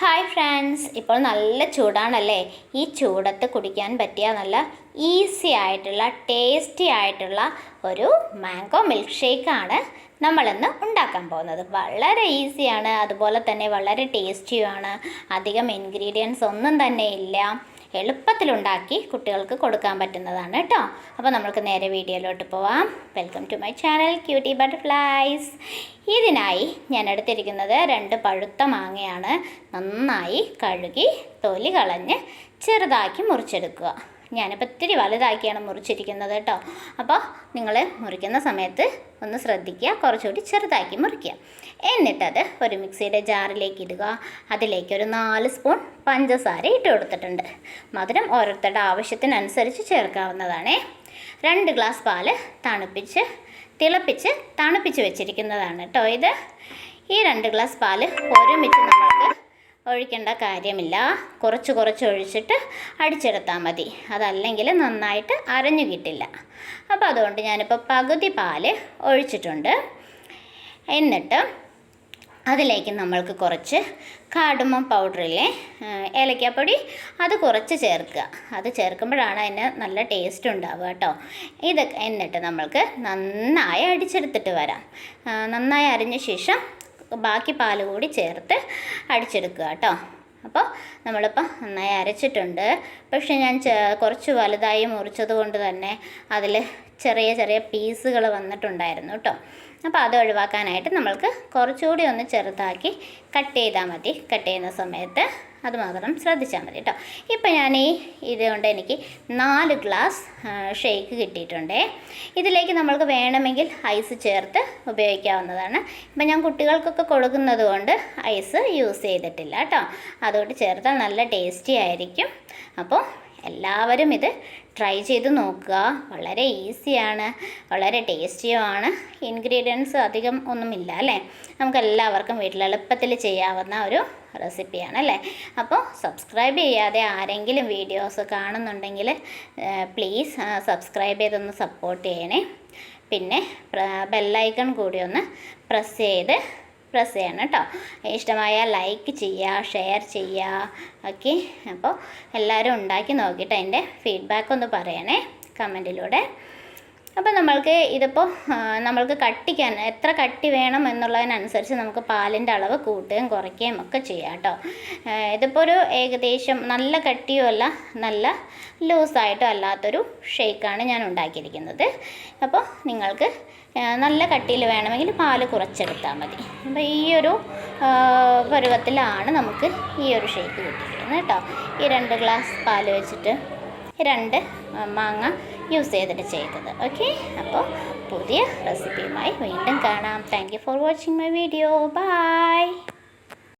Hi friends ഇപ്പോൾ നല്ല ചൂടാണല്ലേ? ഈ ചൂടത്ത് കുടിക്കാൻ പറ്റിയ നല്ല ഈസി ആയിട്ടുള്ള ടേസ്റ്റി ആയിട്ടുള്ള ഒരു മാംഗോ മിൽക്ക് ഷേക്കാണ് നമ്മളിന്ന് ഉണ്ടാക്കാൻ പോകുന്നത്. വളരെ ഈസിയാണ് അതുപോലെ തന്നെ വളരെ ടേസ്റ്റിയുമാണ് അധികം ഇൻഗ്രീഡിയൻസ് ഒന്നും തന്നെ ഇല്ല. എളുപ്പത്തിലുണ്ടാക്കി കുട്ടികൾക്ക് കൊടുക്കാൻ പറ്റുന്നതാണ് കേട്ടോ. അപ്പോൾ നമുക്ക് നേരെ വീഡിയോയിലോട്ട് പോവാം. Welcome to my channel cutie butterflies ഇതിനായി ഞാൻ എടുത്തിരിക്കുന്നത് രണ്ട് പഴുത്ത മാങ്ങയാണ്. നന്നായി കഴുകി തൊലി കളഞ്ഞ് ചെറുതാക്കി മുറിച്ചെടുക്കുക. ഞാനിപ്പോൾ ഇത്തിരി വലുതാക്കിയാണ് മുറിച്ചിരിക്കുന്നത് കേട്ടോ. അപ്പോൾ നിങ്ങൾ മുറിക്കുന്ന സമയത്ത് ഒന്ന് ശ്രദ്ധിക്കുക കുറച്ചുകൂടി ചെറുതാക്കി മുറിക്കുക. എന്നിട്ടത് ഒരു മിക്സിയുടെ ജാറിലേക്ക് ഇടുക. അതിലേക്ക് ഒരു നാല് സ്പൂൺ പഞ്ചസാര ഇട്ട് കൊടുത്തിട്ടുണ്ട്. മധുരം ഓരോരുത്തരുടെ ആവശ്യത്തിനനുസരിച്ച് ചേർക്കാവുന്നതാണേ. രണ്ട് ഗ്ലാസ് പാൽ തണുപ്പിച്ച് തിളപ്പിച്ച് തണുപ്പിച്ച് വെച്ചിരിക്കുന്നതാണ് കേട്ടോ ഇത്. ഈ രണ്ട് ഗ്ലാസ് പാൽ ഒരുമിച്ച് നമ്മൾക്ക് ഒഴിക്കേണ്ട കാര്യമില്ല. കുറച്ച് കുറച്ച് ഒഴിച്ചിട്ട് അടിച്ചെടുത്താൽ മതി. അതല്ലെങ്കിൽ നന്നായിട്ട് അരഞ്ഞു കിട്ടില്ല. അപ്പോൾ അതുകൊണ്ട് ഞാനിപ്പോൾ പകുതി പാൽ ഒഴിച്ചിട്ടുണ്ട്. എന്നിട്ട് അതിലേക്ക് നമ്മൾക്ക് കുറച്ച് കാടുമം പൗഡറിലെ ഏലക്കാപ്പൊടി അത് കുറച്ച് ചേർക്കുക. അത് ചേർക്കുമ്പോഴാണ് അതിന് നല്ല ടേസ്റ്റ് ഉണ്ടാവുക കേട്ടോ. ഇത് എന്നിട്ട് നമ്മൾക്ക് നന്നായി അടിച്ചെടുത്തിട്ട് വരാം. നന്നായി അരിഞ്ഞ ശേഷം ബാക്കി പാൽ കൂടി ചേർത്ത് അടിച്ചെടുക്കുക കേട്ടോ. അപ്പോൾ നമ്മളിപ്പോൾ നന്നായി അരച്ചിട്ടുണ്ട്. പക്ഷേ ഞാൻ കുറച്ച് വലുതായി മുറിച്ചത് കൊണ്ട് തന്നെ അതിൽ ചെറിയ ചെറിയ പീസുകൾ വന്നിട്ടുണ്ടായിരുന്നു കേട്ടോ. അപ്പോൾ അത് ഒഴിവാക്കാനായിട്ട് നമ്മൾക്ക് കുറച്ചുകൂടി ഒന്ന് ചെറുതാക്കി കട്ട് ചെയ്താൽ മതി. കട്ട് ചെയ്യുന്ന സമയത്ത് അത് മാത്രം ശ്രദ്ധിച്ചാൽ മതി കേട്ടോ. ഇപ്പം ഞാൻ ഈ ഇതുകൊണ്ട് എനിക്ക് നാല് ഗ്ലാസ് ഷേക്ക് കിട്ടിയിട്ടുണ്ട്. ഇതിലേക്ക് നമ്മൾക്ക് വേണമെങ്കിൽ ഐസ് ചേർത്ത് ഉപയോഗിക്കാവുന്നതാണ്. ഇപ്പം ഞാൻ കുട്ടികൾക്കൊക്കെ കൊടുക്കുന്നത് കൊണ്ട് ഐസ് യൂസ് ചെയ്തിട്ടില്ല കേട്ടോ. അതുകൊണ്ട് ചേർത്താൽ നല്ല ടേസ്റ്റി ആയിരിക്കും. അപ്പോൾ എല്ലാവരും ഇത് ട്രൈ ചെയ്ത് നോക്കുക. വളരെ ഈസിയാണ് വളരെ ടേസ്റ്റിയുമാണ് ഇൻഗ്രീഡിയൻസ് അധികം ഒന്നുമില്ല അല്ലേ? നമുക്ക് എല്ലാവർക്കും വീട്ടിൽ എളുപ്പത്തിൽ ചെയ്യാവുന്ന ഒരു റെസിപ്പിയാണ് അല്ലേ? അപ്പോൾ സബ്സ്ക്രൈബ് ചെയ്യാതെ ആരെങ്കിലും വീഡിയോസ് കാണുന്നുണ്ടെങ്കിൽ പ്ലീസ് സബ്സ്ക്രൈബ് ചെയ്തൊന്ന് സപ്പോർട്ട് ചെയ്യണേ. പിന്നെ ബെല്ലൈക്കൺ കൂടി ഒന്ന് പ്രസ് ചെയ്ത് പ്രസ് ചെയ്യണം കേട്ടോ. ഇഷ്ടമായ ലൈക്ക് ചെയ്യുക ഷെയർ ചെയ്യുക ഓക്കെ അപ്പോൾ എല്ലാവരും ഉണ്ടാക്കി നോക്കിയിട്ട് അതിന്റെ ഫീഡ്ബാക്ക് ഒന്ന് പറയണേ. കമന്റിലൂടെ അപ്പോൾ നമ്മൾക്ക് ഇതിപ്പോൾ നമ്മൾക്ക് കട്ടിക്കാൻ എത്ര കട്ടി വേണം എന്നുള്ളതിനനുസരിച്ച് നമുക്ക് പാലിന്റെ അളവ് കൂട്ടുകയും കുറയ്ക്കുകയും ഒക്കെ ചെയ്യാം കേട്ടോ. ഇതിപ്പോൾ ഒരു ഏകദേശം നല്ല കട്ടിയും അല്ല നല്ല ലൂസായിട്ടും അല്ലാത്തൊരു ഷേക്കാണ് ഞാൻ ഉണ്ടാക്കിയിരിക്കുന്നത്. അപ്പോൾ നിങ്ങൾക്ക് നല്ല കട്ടിയിൽ വേണമെങ്കിൽ പാൽ കുറച്ചെടുത്താൽ മതി. അപ്പോൾ ഈ ഒരു പരുവത്തിലാണ് നമുക്ക് ഈ ഒരു ഷേക്ക് കിട്ടിയിരിക്കുന്നത് കേട്ടോ. ഈ രണ്ട് ഗ്ലാസ് പാൽ വെച്ചിട്ട് രണ്ട് മാങ്ങ യൂസ് ചെയ്തിട്ട് ചെയ്തത്. ഓക്കെ അപ്പോൾ പുതിയ റെസിപ്പിയുമായി വീണ്ടും കാണാം. Thank for watching my video bye